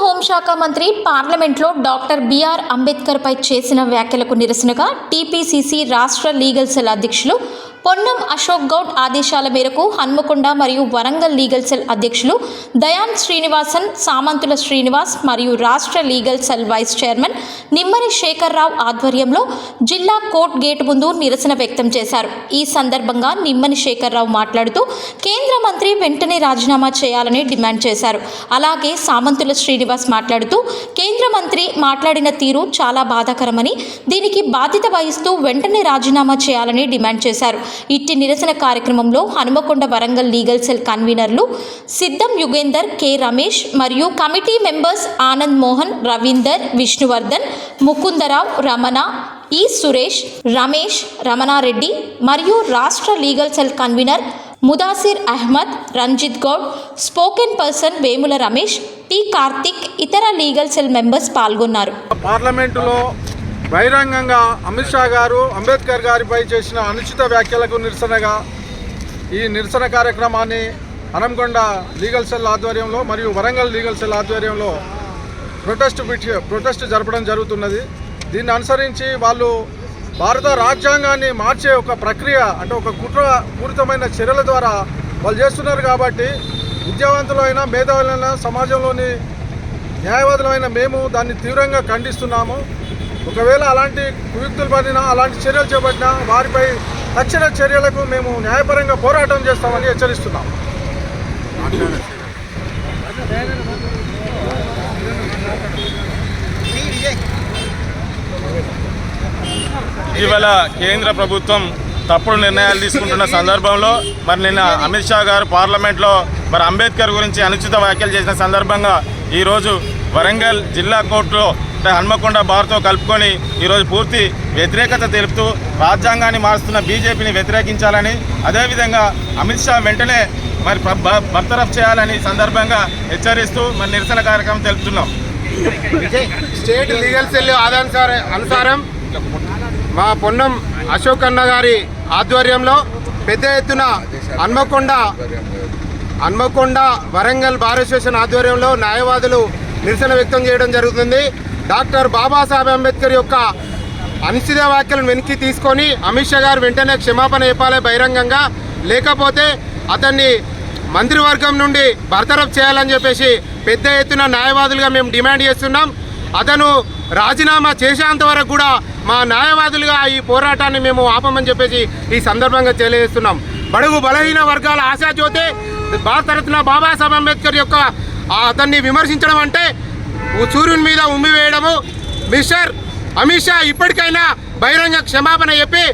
హోంశాఖ మంత్రి పార్లమెంట్లో డాక్టర్ బిఆర్ అంబేద్కర్పై చేసిన వ్యాఖ్యలకు నిరసనగా టీపీసీసీ రాష్ట్ర లీగల్ సెల్ అధ్యక్షులు పొన్నం అశోక్ గౌడ్ ఆదేశాల మేరకు హన్మకొండ మరియు వరంగల్ లీగల్ సెల్ అధ్యక్షులు దయాన్ శ్రీనివాసన్ సామంతుల శ్రీనివాస్ మరియు రాష్ట్ర legal cell vice chairman Nimmani Shekharrao ఆధ్వర్యంలో జిల్లా కోర్ట్ గేట్ ముందు నిరసన వ్యక్తం చేశారు. ఈ సందర్భంగా నిమ్మని శేఖర్ రావు మాట్లాడుతూ కేంద్ర మంత్రి వెంటనే రాజీనామా చేయాలని డిమాండ్ చేశారు. అలాగే సామంతుల శ్రీనివాస్ మాట్లాడుతూ కేంద్ర మంత్రి మాట్లాడిన తీరు చాలా బాధాకరమని దీనికి బాధ్యత వహిస్తూ వెంటనే రాజీనామా చేయాలని డిమాండ్ చేశారు. ఇట్టి నిరసన కార్యక్రమంలో హనుమకొండ వరంగల్ లీగల్ సెల్ కన్వీనర్లు సిద్ధం యుగేందర్ కె రమేష్ మరియు committee members Anand Mohan Ravinder Vishnuvardhan Mukundarao Ramana E Suresh Ramesh Ramanareddy మరియు రాష్ట్ర legal cell convener Mudasir Ahmed Ranjith Goud spoken person Vemula Ramesh T Karthik ఇతర లీగల్ సెల్ మెంబర్స్ పాల్గొన్నారు. పార్లమెంటులో బహిరంగంగా అమిత్ షా గారు అంబేద్కర్ గారిపై చేసిన అనుచిత వ్యాఖ్యలకు నిరసనగా ఈ నిరసన కార్యక్రమాన్ని హనంకొండ లీగల్ సెల్ ఆధ్వర్యంలో మరియు వరంగల్ లీగల్ సెల్ ఆధ్వర్యంలో ప్రొటెస్ట్ పిటి- ప్రొటెస్ట్ జరపడం జరుగుతున్నది. దీన్ని అనుసరించి వాళ్ళు భారత రాజ్యాంగాన్ని మార్చే ఒక ప్రక్రియ అంటే ఒక కుట్ర పూరితమైన చర్యల ద్వారా వాళ్ళు చేస్తున్నారు కాబట్టి విద్యావంతులైన మేధావులైన సమాజంలోని న్యాయవాదులమైన మేము దాన్ని తీవ్రంగా ఖండిస్తున్నాము. ఒకవేళ అలాంటి కుయుక్తులు పడినా అలాంటి చర్యలు చేపట్టినా వారిపై తక్షణ చర్యలకు మేము న్యాయపరంగా పోరాటం చేస్తామని హెచ్చరిస్తున్నాం. ఇటీవల కేంద్ర ప్రభుత్వం తప్పుడు నిర్ణయాలు తీసుకుంటున్న సందర్భంలో మరి నిన్న అమిత్ షా గారు పార్లమెంట్లో మరి అంబేద్కర్ గురించి అనుచిత వ్యాఖ్యలు చేసిన సందర్భంగా ఈరోజు వరంగల్ జిల్లా కోర్టులో అంటే హన్మకొండ బార్తో కలుపుకొని ఈరోజు పూర్తి వ్యతిరేకత తెలుపుతూ రాజ్యాంగాన్ని మారుస్తున్న బీజేపీని వ్యతిరేకించాలని అదేవిధంగా అమిత్ షా వెంటనే మరి బర్తరఫ్ చేయాలని సందర్భంగా హెచ్చరిస్తూ మరి నిరసన కార్యక్రమం తెలుపుతున్నాం. స్టేట్ లీగల్ సెల్ ఆధార అనుసారం మా పొన్నం అశోక్ అన్న గారి ఆధ్వర్యంలో పెద్ద ఎత్తున హన్మకొండ హన్మకొండ వరంగల్ బార్ అసోసియేషన్ ఆధ్వర్యంలో న్యాయవాదులు నిరసన వ్యక్తం చేయడం జరుగుతుంది. డాక్టర్ బాబాసాహెబ్ అంబేద్కర్ యొక్క అనిశ్చిత వ్యాఖ్యలను వెనక్కి తీసుకొని అమిత్ షా గారు వెంటనే క్షమాపణ చెప్పాలి బహిరంగంగా. లేకపోతే అతన్ని మంత్రివర్గం నుండి బర్తరఫ్ చేయాలని చెప్పేసి పెద్ద ఎత్తున న్యాయవాదులుగా మేము డిమాండ్ చేస్తున్నాం. అతను రాజీనామా చేసేంత వరకు కూడా మా న్యాయవాదులుగా ఈ పోరాటాన్ని మేము ఆపమని చెప్పేసి ఈ సందర్భంగా తెలియజేస్తున్నాం. బడుగు బలహీన వర్గాల ఆశాజ్యోతి భారతరత్న బాబాసాహెబ్ అంబేద్కర్ యొక్క అతన్ని విమర్శించడం అంటే సూర్యుని మీద ఉమ్మి వేయడము. మిస్టర్ అమిత్ షా ఇప్పటికైనా బహిరంగ క్షమాపణ చెప్పి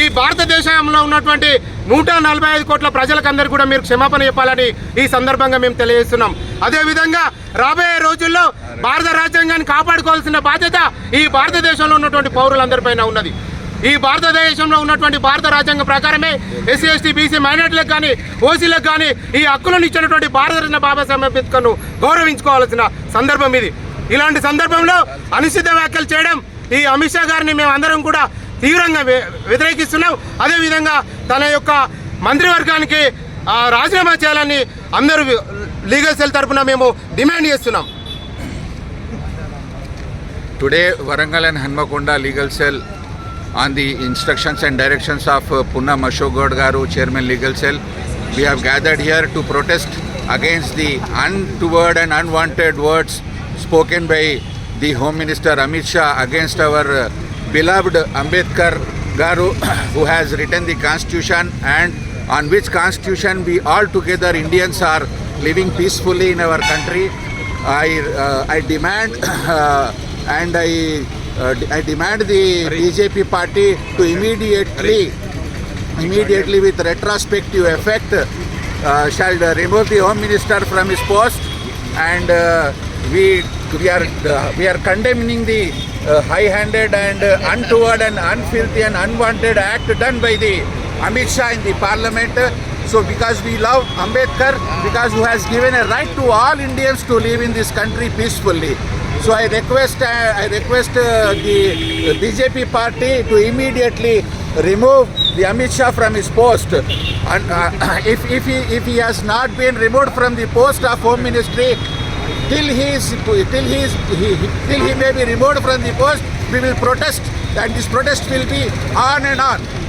ఈ భారతదేశంలో ఉన్నటువంటి నూట నలభై ఐదు కోట్ల ప్రజలకందరూ కూడా మీరు క్షమాపణ చెప్పాలని ఈ సందర్భంగా మేము తెలియజేస్తున్నాం. అదేవిధంగా రాబోయే రోజుల్లో భారత రాజ్యాంగాన్ని కాపాడుకోవాల్సిన బాధ్యత ఈ భారతదేశంలో ఉన్నటువంటి పౌరులందరిపైన ఉన్నది. ఈ భారతదేశంలో ఉన్నటువంటి భారత రాజ్యాంగం ప్రకారమే ఎస్సీ ఎస్టీ బీసీ మైనార్టీలకు కానీ ఓసీలకు కానీ ఈ హక్కులను ఇచ్చినటువంటి భారతరత్న బాబాసాహెబ్ అంబేద్కర్ను గౌరవించుకోవాల్సిన సందర్భం ఇది. ఇలాంటి సందర్భంలో అనిశ్చిత వ్యాఖ్యలు చేయడం ఈ అమిత్ షా గారిని మేము అందరం కూడా తీవ్రంగా వ్య- వ్యతిరేకిస్తున్నాం. అదేవిధంగా తన యొక్క మంత్రివర్గానికి రాజీనామా చేయాలని అందరూ లీగల్ సెల్ తరపున మేము డిమాండ్ చేస్తున్నాం. Today Warangal and Hanamkonda legal cell on the instructions and directions of uh, Punnam Ashok Garu, Chairman Legal Cell, we have gathered here to protest against the untoward and unwanted words spoken by the Home Minister Amit Shah against our uh, beloved Ambedkar Garu, who has written the Constitution and on which Constitution we all together Indians are living peacefully in our country. I, uh, I demand uh, and I, I demand the BJP party to immediately, immediately with retrospective effect, uh, shall uh, remove the Home Minister from his post, and uh, we we are uh, we are condemning the uh, high-handed and uh, untoward and unfilthy and unwanted act done by the Amit Shah in the Parliament. So because we love Ambedkar, because who has given a right to all Indians to live in this country peacefully. So I request, uh, I request uh, the BJP party to immediately remove the Amit Shah from his post. And uh, if, if, he, if he has not been removed from the post of Home Ministry, till he is till he is he, till he may be removed from the post we will protest and this protest will be on and on